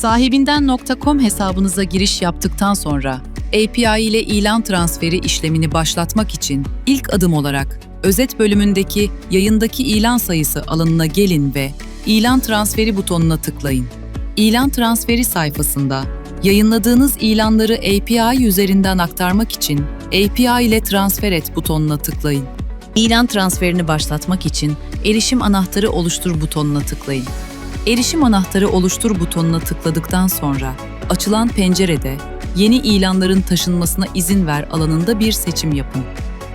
Sahibinden.com hesabınıza giriş yaptıktan sonra API ile ilan transferi işlemini başlatmak için ilk adım olarak özet bölümündeki yayındaki ilan sayısı alanına gelin ve ilan transferi butonuna tıklayın. İlan transferi sayfasında yayınladığınız ilanları API üzerinden aktarmak için API ile transfer et butonuna tıklayın. İlan transferini başlatmak için erişim anahtarı oluştur butonuna tıklayın. Erişim anahtarı oluştur butonuna tıkladıktan sonra açılan pencerede yeni ilanların taşınmasına izin ver alanında bir seçim yapın.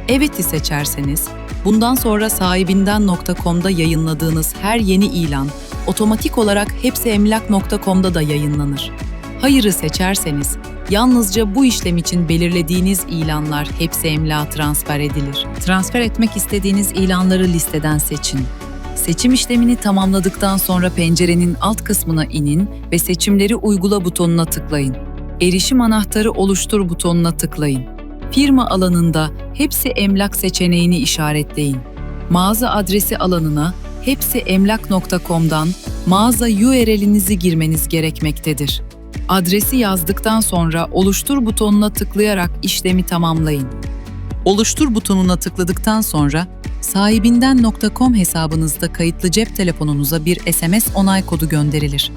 Evet'i seçerseniz bundan sonra sahibinden.com'da yayınladığınız her yeni ilan otomatik olarak hepsiemlak.com'da da yayınlanır. Hayır'ı seçerseniz yalnızca bu işlem için belirlediğiniz ilanlar hepsi emlağa transfer edilir. Transfer etmek istediğiniz ilanları listeden seçin. Seçim işlemini tamamladıktan sonra pencerenin alt kısmına inin ve seçimleri uygula butonuna tıklayın. Erişim anahtarı oluştur butonuna tıklayın. Firma alanında hepsi emlak seçeneğini işaretleyin. Mağaza adresi alanına hepsiemlak.com'dan mağaza URL'inizi girmeniz gerekmektedir. Adresi yazdıktan sonra oluştur butonuna tıklayarak işlemi tamamlayın. Oluştur butonuna tıkladıktan sonra sahibinden.com hesabınızda kayıtlı cep telefonunuza bir SMS onay kodu gönderilir.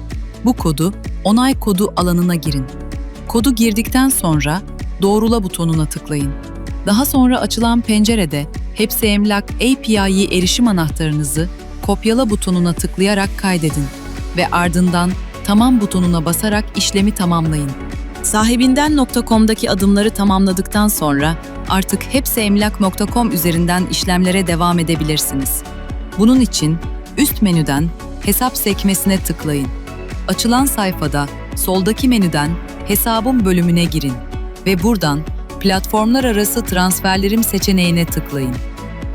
Bu kodu onay kodu alanına girin. Kodu girdikten sonra doğrula butonuna tıklayın. Daha sonra açılan pencerede Hepsi Emlak API'yi erişim anahtarınızı kopyala butonuna tıklayarak kaydedin ve ardından tamam butonuna basarak işlemi tamamlayın. Sahibinden.com'daki adımları tamamladıktan sonra artık hepsiemlak.com üzerinden işlemlere devam edebilirsiniz. Bunun için üst menüden hesap sekmesine tıklayın. Açılan sayfada soldaki menüden hesabım bölümüne girin ve buradan platformlar arası transferlerim seçeneğine tıklayın.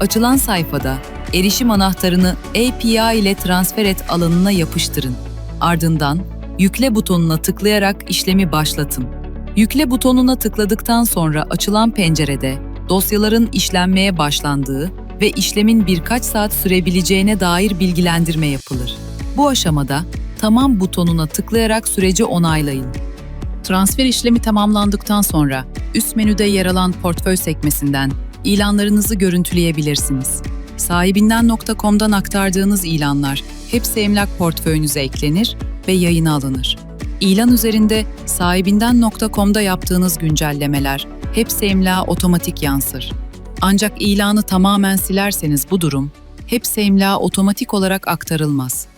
Açılan sayfada erişim anahtarını API ile transfer et alanına yapıştırın. Ardından yükle butonuna tıklayarak işlemi başlatın. Yükle butonuna tıkladıktan sonra açılan pencerede dosyaların işlenmeye başlandığı ve işlemin birkaç saat sürebileceğine dair bilgilendirme yapılır. Bu aşamada tamam butonuna tıklayarak süreci onaylayın. Transfer işlemi tamamlandıktan sonra üst menüde yer alan portföy sekmesinden ilanlarınızı görüntüleyebilirsiniz. Sahibinden.com'dan aktardığınız ilanlar hepsi emlak portföyünüze eklenir ve yayına alınır. İlan üzerinde sahibinden.com'da yaptığınız güncellemeler hepsi emlağa otomatik yansır. Ancak ilanı tamamen silerseniz bu durum hepsi emlağa otomatik olarak aktarılmaz.